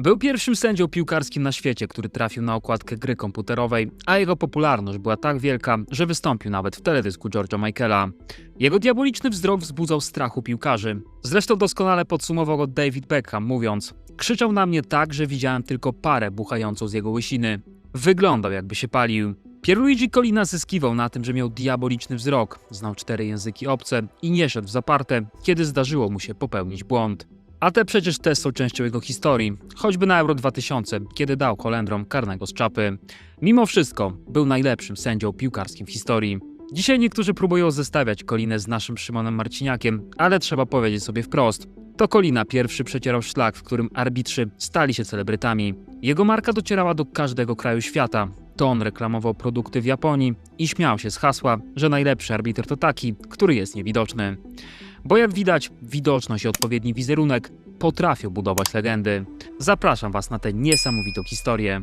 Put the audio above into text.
Był pierwszym sędzią piłkarskim na świecie, który trafił na okładkę gry komputerowej, a jego popularność była tak wielka, że wystąpił nawet w teledysku George'a Michaela. Jego diaboliczny wzrok wzbudzał strachu piłkarzy. Zresztą doskonale podsumował go David Beckham, mówiąc: Krzyczał na mnie tak, że widziałem tylko parę buchającą z jego łysiny. Wyglądał, jakby się palił. Pierluigi Colina zyskiwał na tym, że miał diaboliczny wzrok, znał cztery języki obce i nie szedł w zaparte, kiedy zdarzyło mu się popełnić błąd. A te przecież też są częścią jego historii, choćby na Euro 2000, kiedy dał Holendrom karnego z czapy. Mimo wszystko był najlepszym sędzią piłkarskim w historii. Dzisiaj niektórzy próbują zestawiać Kolinę z naszym Szymonem Marciniakiem, ale trzeba powiedzieć sobie wprost. To Kolina pierwszy przecierał szlak, w którym arbitrzy stali się celebrytami. Jego marka docierała do każdego kraju świata. To on reklamował produkty w Japonii i śmiał się z hasła, że najlepszy arbiter to taki, który jest niewidoczny. Bo jak widać, widoczność i odpowiedni wizerunek potrafią budować legendy. Zapraszam Was na tę niesamowitą historię.